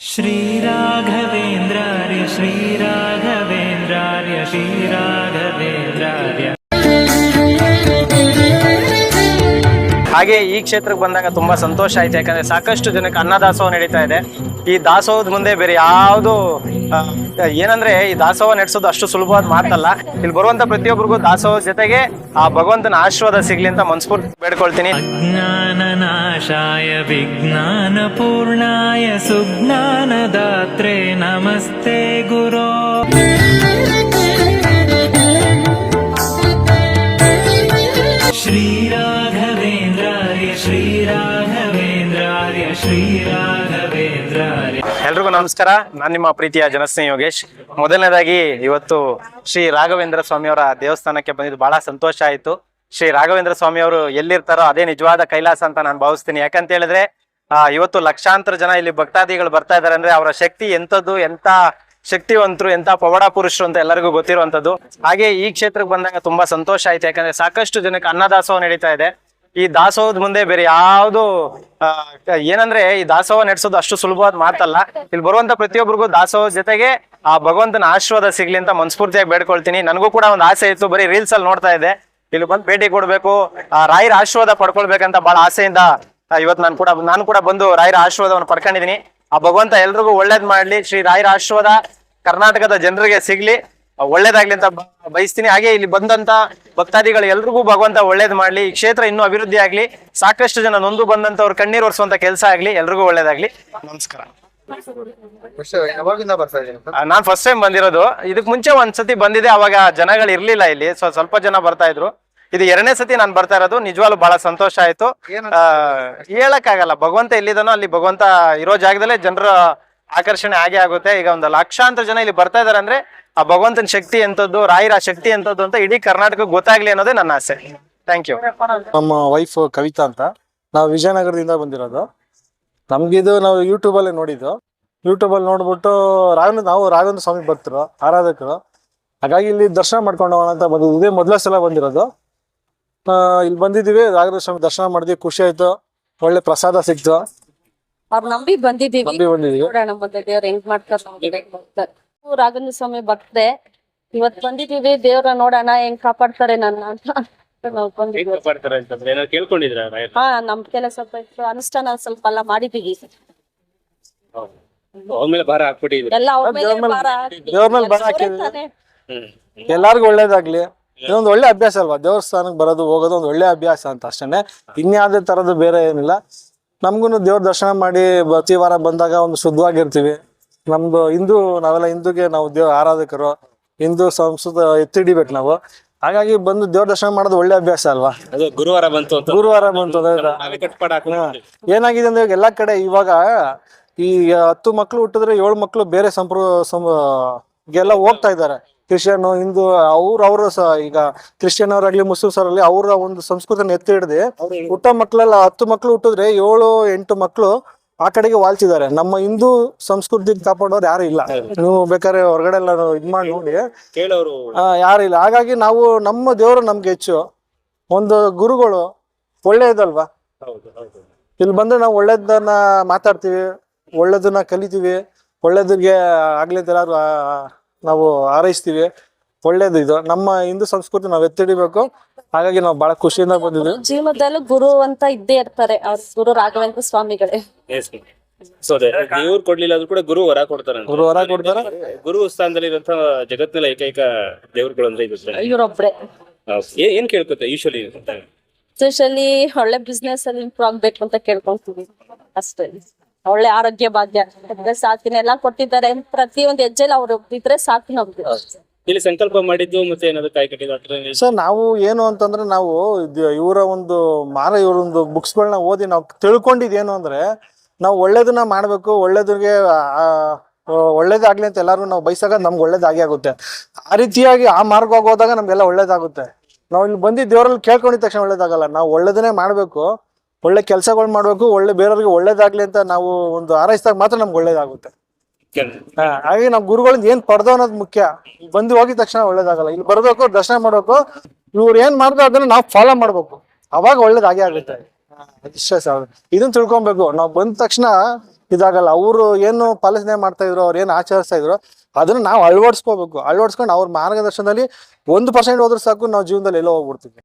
श्रीराघवेन्द्रार्य श्रीराघवेन्द्रार्य श्रीराघवेन्द्रार्य ಹಾಗೆ ಈ ಕ್ಷೇತ್ರಕ್ಕೆ ಬಂದಾಗ ತುಂಬಾ ಸಂತೋಷ ಆಯ್ತು. ಯಾಕಂದ್ರೆ ಸಾಕಷ್ಟು ಜನಕ್ಕೆ ಅನ್ನದಾಸೋಹ ನಡೀತಾ ಇದೆ. ಈ ದಾಸೋಹದ ಮುಂದೆ ಬೇರೆ ಯಾವುದು ಏನಂದ್ರೆ ಈ ದಾಸೋಹ ನಡೆಸೋದು ಅಷ್ಟು ಸುಲಭವಾದ ಮಾತಲ್ಲ. ಇಲ್ಲಿ ಬರುವಂತ ಪ್ರತಿಯೊಬ್ಬರಿಗೂ ದಾಸೋಹ ಜೊತೆಗೆ ಆ ಭಗವಂತನ ಆಶೀರ್ವಾದ ಸಿಗ್ಲಿ ಅಂತ ಮನ್ಸ್ಫೂರ್ತಿ ಬೇಡ್ಕೊಳ್ತೀನಿ. ಅಜ್ಞಾನ ನಾಶಾಯ, ವಿಜ್ಞಾನ ಪೂರ್ಣಾಯ, ಸುಜ್ಞಾನ ದಾತ್ರೇ ನಮಸ್ತೆ ಗುರು. ಎಲ್ರಿಗೂ ನಮಸ್ಕಾರ. ನಾನು ನಿಮ್ಮ ಪ್ರೀತಿಯ ಜನಸ್ನೇಹಿ ಯೋಗೇಶ್. ಮೊದಲನೇದಾಗಿ ಇವತ್ತು ಶ್ರೀ ರಾಘವೇಂದ್ರ ಸ್ವಾಮಿಯವರ ದೇವಸ್ಥಾನಕ್ಕೆ ಬಂದಿದ್ದು ಬಹಳ ಸಂತೋಷ ಆಯಿತು. ಶ್ರೀ ರಾಘವೇಂದ್ರ ಸ್ವಾಮಿಯವರು ಎಲ್ಲಿರ್ತಾರೋ ಅದೇ ನಿಜವಾದ ಕೈಲಾಸ ಅಂತ ನಾನು ಭಾವಿಸ್ತೀನಿ. ಯಾಕಂತ ಹೇಳಿದ್ರೆ ಇವತ್ತು ಲಕ್ಷಾಂತರ ಜನ ಇಲ್ಲಿ ಭಕ್ತಾದಿಗಳು ಬರ್ತಾ ಇದಾರೆ ಅಂದ್ರೆ ಅವರ ಶಕ್ತಿ ಎಂಥದ್ದು ಎಂತ ಶಕ್ತಿವಂತರು ಎಂತ ಪವಾಡ ಪುರುಷರು ಅಂತ ಎಲ್ಲರಿಗೂ ಗೊತ್ತಿರುವಂತದ್ದು ಹಾಗೆ ಈ ಕ್ಷೇತ್ರಕ್ಕೆ ಬಂದಾಗ ತುಂಬಾ ಸಂತೋಷ ಆಯ್ತು. ಯಾಕಂದ್ರೆ ಸಾಕಷ್ಟು ಜನಕ್ಕೆ ಅನ್ನದಾಸೋಹ ನಡೀತಾ ಇದೆ. ಈ ದಾಸೋಹದ ಮುಂದೆ ಬೇರೆ ಯಾವುದು ಏನಂದ್ರೆ ಈ ದಾಸೋಹ ನಡೆಸೋದು ಅಷ್ಟು ಸುಲಭವಾದ ಮಾತಲ್ಲ. ಇಲ್ಲಿ ಬರುವಂತ ಪ್ರತಿಯೊಬ್ಬರಿಗೂ ದಾಸೋಹ ಜೊತೆಗೆ ಆ ಭಗವಂತನ ಆಶೀರ್ವಾದ ಸಿಗ್ಲಿ ಅಂತ ಮನ್ಸ್ಫೂರ್ತಿಯಾಗಿ ಬೇಡ್ಕೊಳ್ತೀನಿ. ನನಗೂ ಕೂಡ ಒಂದು ಆಸೆ ಇತ್ತು, ಬರೀ ರೀಲ್ಸ್ ಅಲ್ಲಿ ನೋಡ್ತಾ ಇದೆ ಇಲ್ಲಿ ಬಂದು ಭೇಟಿ ಕೊಡ್ಬೇಕು. ಆ, ರಾಯರ ಆಶೀರ್ವಾದ ಪಡ್ಕೊಳ್ಬೇಕಂತ ಬಹಳ ಆಸೆಯಿಂದ ಇವತ್ತು ನಾನು ಕೂಡ ನಾನು ಕೂಡ ಬಂದು ರಾಯರ ಆಶೀರ್ವಾದವನ್ನು ಪಡ್ಕೊಂಡಿದ್ದೀನಿ. ಆ ಭಗವಂತ ಎಲ್ರಿಗೂ ಒಳ್ಳೇದ್ ಮಾಡ್ಲಿ. ಶ್ರೀ ರಾಯರ ಆಶೀರ್ವಾದ ಕರ್ನಾಟಕದ ಜನರಿಗೆ ಸಿಗ್ಲಿ. ಒಳ್ಳೇದಾಗ್ಲಿ ಅಂತ ಬಯಸ್ತೀನಿ. ಹಾಗೆ ಇಲ್ಲಿ ಬಂದಂತ ಭಕ್ತಾದಿಗಳು ಎಲ್ರಿಗೂ ಭಗವಂತ ಒಳ್ಳೇದ್ ಮಾಡ್ಲಿ. ಈ ಕ್ಷೇತ್ರ ಇನ್ನೂ ಅಭಿವೃದ್ಧಿ ಆಗ್ಲಿ. ಸಾಕಷ್ಟು ಜನ ನೊಂದು ಬಂದಂತವ್ರು ಕಣ್ಣೀರ್ ಒರೆಸುವಂತ ಕೆಲಸ ಆಗ್ಲಿ. ಎಲ್ರಿಗೂ ಒಳ್ಳೇದಾಗ್ಲಿ. ನಮಸ್ಕಾರ. ನಾನ್ ಫಸ್ಟ್ ಟೈಮ್ ಬಂದಿರೋದು. ಇದಕ್ ಮುಂಚೆ ಒಂದ್ಸತಿ ಬಂದಿದೆ. ಅವಾಗ ಜನಗಳು ಇರ್ಲಿಲ್ಲ ಇಲ್ಲಿ. ಸೊ ಸ್ವಲ್ಪ ಜನ ಬರ್ತಾ ಇದ್ರು. ಇದು ಎರಡನೇ ಸತಿ ನಾನು ಬರ್ತಾ ಇರೋದು. ನಿಜವಾಗ್ಲೂ ಬಹಳ ಸಂತೋಷ ಆಯ್ತು. ಹೇಳಕ್ ಆಗಲ್ಲ ಭಗವಂತ ಎಲ್ಲಿದನೋ ಅಲ್ಲಿ ಭಗವಂತ ಇರೋ ಜಾಗದಲ್ಲೇ ಜನರ ಆಕರ್ಷಣೆ ಆಗೇ ಆಗುತ್ತೆ. ಈಗ ಒಂದು ಲಕ್ಷಾಂತರ ಜನ ಇಲ್ಲಿ ಬರ್ತಾ ಇದಾರೆ ಅಂದ್ರೆ ಆ ಭಗವಂತನ ಶಕ್ತಿ ಎಂತದ್ದು ರಾಯರ ಶಕ್ತಿ ಎಂತದ್ದು ಅಂತ ಇಡೀ ಕರ್ನಾಟಕ ಗೊತ್ತಾಗ್ಲಿ ಅನ್ನೋದೇ ನನ್ನ ಆಸೆ. ಥ್ಯಾಂಕ್ ಯು ನಮ್ಮ ವೈಫ್ ಕವಿತಾ ಅಂತ. ನಾವು ವಿಜಯನಗರದಿಂದ ಬಂದಿರೋದು. ನಮ್ಗಿದು ನಾವು ಯೂಟ್ಯೂಬ್ ಅಲ್ಲಿ ನೋಡಿದ್ದು. ಯೂಟ್ಯೂಬ್ ಅಲ್ಲಿ ನೋಡ್ಬಿಟ್ಟು ರಾಘವೇಂದ್ರ, ನಾವು ರಾಘವೇಂದ್ರ ಸ್ವಾಮಿ ಭಕ್ತರು, ಆರಾಧಕರು. ಹಾಗಾಗಿ ಇಲ್ಲಿ ದರ್ಶನ ಮಾಡ್ಕೊಂಡು ಹೋಗೋಣ ಅಂತ ಬಂದಿದ್ದು. ಇದೇ ಮೊದಲ ಸಲ ಬಂದಿರೋದು. ಇಲ್ಲಿ ಬಂದಿದ್ದೀವಿ. ರಾಘವೇಂದ್ರ ಸ್ವಾಮಿ ದರ್ಶನ ಮಾಡಿದ್ವಿ. ಖುಷಿ ಆಯ್ತು. ಒಳ್ಳೆ ಪ್ರಸಾದ ಸಿಕ್ತು. ಅವ್ರ ನಂಬಿ ಬಂದಿದೀವಿ ನಂಬಿ ನೋಡೋಣ ದೇವ್ರ ಹೆಂಗ್ ಮಾಡ್ತಾರೆ ರಾಘವೇಂದ್ರ ಸ್ವಾಮಿ ಭಕ್ತೆ ಇವತ್ ಬಂದಿದೀವಿ ದೇವ್ರ ನೋಡೋಣ ಹೆಂಗ್ ಕಾಪಾಡ್ತಾರೆ ನನ್ನ ಅಂತ ನಾವು ಬಂದಿದ್ವಿ ಕೇಳ್ಕೊಂಡಿದ್ರ ಹಾ ನಮ್ ಕೆಲ ಸ್ವಲ್ಪ ಇತ್ತು. ಅನುಷ್ಠಾನ ಸ್ವಲ್ಪ ಎಲ್ಲ ಮಾಡಿದೀವಿ ಮೇಲೆ ಭಾರ ಹಾಕ್ಬಿಟ್ಟಿದ್ರು ಎಲ್ಲ ಅವ್ರ ಮೇಲೆ ದೇವ್ರ ಮೇಲೆ- ಭಾರ ದೇವ್ರ ಮೇಲೆ ಭಾರ ಅವ್ರೇ ಹಾಕಿದ್ವಿ. ತಾನೇ. ಎಲ್ಲಾರ್ಗು ಒಳ್ಳೇದಾಗ್ಲಿ. ಇದೊಂದು ಒಳ್ಳೆ ಅಭ್ಯಾಸ ಅಲ್ವಾ? ದೇವಸ್ಥಾನಕ್ಕೆ ಬರೋದು ಹೋಗೋದು ಒಂದು ಒಳ್ಳೆ ಅಭ್ಯಾಸ ಅಂತ ಅಷ್ಟೇನೆ. ಇನ್ಯಾವುದೇ ತರದ್ದು ಬೇರೆ ಏನಿಲ್ಲ. ನಮ್ಗೂ ದೇವ್ರ ದರ್ಶನ ಮಾಡಿ ಪ್ರತಿ ವಾರ ಬಂದಾಗ ಒಂದು ಶುದ್ಧವಾಗಿರ್ತೀವಿ. ನಮ್ದು ಹಿಂದೂ ನಾವೆಲ್ಲ ಹಿಂದೂಗೆ ನಾವು ದೇವ್ರ ಆರಾಧಕರು ಹಿಂದೂ ಸಂಸ್ಕೃತ ಎತ್ತಿ ಹಿಡಿಬೇಕು ನಾವು. ಹಾಗಾಗಿ ಬಂದು ದೇವ್ರ ದರ್ಶನ ಮಾಡೋದು ಒಳ್ಳೆ ಅಭ್ಯಾಸ ಅಲ್ವಾ? ಅದು ಗುರುವಾರ ಬಂತು ಅಂತ. ಗುರುವಾರ ಬಂತು ಅಂದ್ರೆ ನಾವೇ ಕಟ್ಪಾಡ ಹಾಕೊಂಡು ಏನಾಗಿದೆ ಅಂದ್ರೆ ಎಲ್ಲಾ ಕಡೆ ಇವಾಗ ಈ ಹತ್ತು ಮಕ್ಳು ಹುಟ್ಟಿದ್ರೆ ಏಳು ಮಕ್ಳು ಬೇರೆ ಸಂಪ್ರ ಸಂ ಗೆಲ್ಲ ಹೋಗ್ತಾ ಇದ್ದಾರೆ. ಕ್ರಿಶ್ಚಿಯನ್ ಹಿಂದೂ ಅವ್ರ ಅವ್ರ ಈಗ ಕ್ರಿಶ್ಚಿಯನ್ ಅವರಾಗ್ಲಿ ಮುಸ್ಲಿಮ್ಸ್ ಅವರಾಗ್ಲಿ ಅವರ ಒಂದು ಸಂಸ್ಕೃತಿನ ಎತ್ತಿ ಹಿಡ್ದು ಊಟ ಮಕ್ಕಳೆಲ್ಲ ಹತ್ತು ಮಕ್ಳು ಹುಟ್ಟಿದ್ರೆ ಏಳು ಎಂಟು ಮಕ್ಳು ಆ ಕಡೆಗೆ ವಾಲ್ತಿದ್ದಾರೆ ನಮ್ಮ ಹಿಂದೂ ಸಂಸ್ಕೃತಿ ಕಾಪಾಡೋರು ಯಾರು ಇಲ್ಲ. ನೀವು ಬೇಕಾದ್ರೆ ಹೊರಗಡೆ ಎಲ್ಲ ಇದ್ ಮಾಡಿ ನೋಡಿ. ಕೇಳೋರು. ಯಾರು ಇಲ್ಲ. ಹಾಗಾಗಿ ನಾವು ನಮ್ಮ ದೇವರು ನಮ್ಗೆ ಹೆಚ್ಚು. ಒಂದು ಗುರುಗಳು ಒಳ್ಳೇದಲ್ವಾ ಇಲ್ಲಿ ಬಂದ್ರೆ ನಾವು ಒಳ್ಳೇದನ್ನ ಮಾತಾಡ್ತೀವಿ ಒಳ್ಳೇದನ್ನ ಕಲಿತೀವಿ ಒಳ್ಳೇದಿಗೆ ಆ, ನಾವು ಹಾರೈಸ್ತೀವಿ. ಒಳ್ಳೇದು ಇದು. ನಮ್ಮ ಹಿಂದೂ ಸಂಸ್ಕೃತಿ ನಾವು ಎತ್ತಿಡಿಬೇಕು. ಹಾಗಾಗಿ ನಾವು ಬಹಳ ಖುಷಿಯಿಂದ ಬಂದಿದ್ವಿ ಜೀವನದಲ್ಲೂ ಗುರು ಅಂತ ಇದ್ದೇ ಇರ್ತಾರೆ ಅವ್ರ ಗುರು ರಾಘವೇಂದ್ರ ಸ್ವಾಮಿಗಳೇ. ಸೊ ಅದೇ ದೇವ್ರು ಕೊಡ್ಲಿಲ್ಲ ಆದ್ರೂ ಕೂಡ ಗುರು ವರ ಕೊಡ್ತಾರೆ ಗುರು ವರ ಕೊಡ್ತಾರೆ. ಗುರು ಸ್ಥಾನದಲ್ಲಿ ಇರುವಂತ ಜಗತ್ತಿನ ಏಕೈಕ ದೇವ್ರುಗಳು ಅಂದ್ರೆ ಇದು ಸರ್. ಇವ್ರೊಬ್ರೆ. ಹೌದು. ಏ- ಏನ್ ಕೇಳ್ಕೊತೆ ಯೂಶಲಿ ಎಸ್ಪೆಷಲಿ ಒಳ್ಳೆ ಬಿಸ್ನೆಸ್ ಅಲ್ಲಿ ಇಂಪ್ರೂವ್ ಆಗ್ಬೇಕು ಅಂತ ಕೇಳ್ಕೊಂತೀವಿ. ಅಷ್ಟೇ. ಒಳ್ಳೆ ಆರೋಗ್ಯ ಭಾಗ್ಯ. ಸಾಕಿನ ಎಲ್ಲಾ ಕೊಟ್ಟಿದ್ದಾರೆ. ಪ್ರತಿಯೊಂದು ಹೆಜ್ಜೆಲಿ ಅವ್ರು ಇದ್ರೆ ಸಾಕಿನ ಇಲ್ಲಿ ಸಂಕಲ್ಪ ಮಾಡಿದ್ದು ಮತ್ತೆ ಏನಾದ್ರು ಸರ್ ನಾವು ಏನು ಅಂತಂದ್ರೆ ನಾವು ಇವರ ಒಂದು ಮಾರ ಇವರ ಒಂದು ಬುಕ್ಸ್ಗಳನ್ನ ಓದಿ ನಾವು ತಿಳ್ಕೊಂಡಿದ್ದೇನು ಅಂದ್ರೆ ನಾವು ಒಳ್ಳೇದನ್ನ ಮಾಡ್ಬೇಕು ಒಳ್ಳೇದ್ರಿಗೆ ಒಳ್ಳೇದಾಗ್ಲಿ ಅಂತ ಎಲ್ಲಾರು ನಾವು ಬಯಸಾಗ ನಮ್ಗೆ ಒಳ್ಳೇದಾಗಿ ಆಗುತ್ತೆ. ಆ ರೀತಿಯಾಗಿ ಆ ಮಾರ್ಗ ಹೋದಾಗ ನಮ್ಗೆಲ್ಲ ಒಳ್ಳೇದಾಗುತ್ತೆ. ನಾವು ಇಲ್ಲಿ ಬಂದಿದ್ದು ದೇವರಲ್ಲಿ ಕೇಳ್ಕೊಂಡಿದ ತಕ್ಷಣ ಒಳ್ಳೇದಾಗಲ್ಲ. ನಾವು ಒಳ್ಳೇದನ್ನೇ ಮಾಡ್ಬೇಕು. ಒಳ್ಳೆ ಕೆಲಸಗಳು ಮಾಡಬೇಕು ಒಳ್ಳೆ ಬೇರೆಯವ್ರಿಗೆ ಒಳ್ಳೇದಾಗ್ಲಿ ಅಂತ ನಾವು ಒಂದು ಆರೈಸಿದಾಗ ಮಾತ್ರ ನಮ್ಗೆ ಒಳ್ಳೇದಾಗುತ್ತೆ. ಹಾ, ಹಾಗಾಗಿ ನಾವು ಗುರುಗಳಿಂದ ಏನ್ ಪಡೆದೋ ಅನ್ನೋದು ಮುಖ್ಯ. ಬಂದು ಹೋಗಿದ ತಕ್ಷಣ ಒಳ್ಳೇದಾಗಲ್ಲ. ಇಲ್ಲಿ ಬರ್ಬೇಕು ದರ್ಶನ ಮಾಡ್ಬೇಕು ಇವ್ರು ಏನ್ ಮಾಡ್ದೋ ಅದನ್ನ ನಾವು ಫಾಲೋ ಮಾಡ್ಬೇಕು. ಅವಾಗ ಒಳ್ಳೇದಾಗೇ ಆಗುತ್ತೆ. ಹಾ, ಇಷ್ಟೇ ಸರ್. ಇದನ್ನ ತಿಳ್ಕೊಬೇಕು. ನಾವು ಬಂದ ತಕ್ಷಣ ಇದಾಗಲ್ಲ ಅವರು ಏನು ಪಾಲನೆ ಮಾಡ್ತಾ ಇದ್ರು ಅವ್ರು ಏನು ಆಚರಿಸ್ತಾ ಇದ್ರು ಅದನ್ನ ನಾವು ಅಳವಡಿಸ್ಕೋಬೇಕು. ಅಳವಡಿಸ್ಕೊಂಡು ಅವ್ರ ಮಾರ್ಗದರ್ಶನದಲ್ಲಿ ಒಂದು ಪರ್ಸೆಂಟ್ ಹೋದ್ರೆ ಸಾಕು ನಾವು ಜೀವನದಲ್ಲಿ ಎಲ್ಲೋ ಹೋಗ್ಬಿಡ್ತೀವಿ.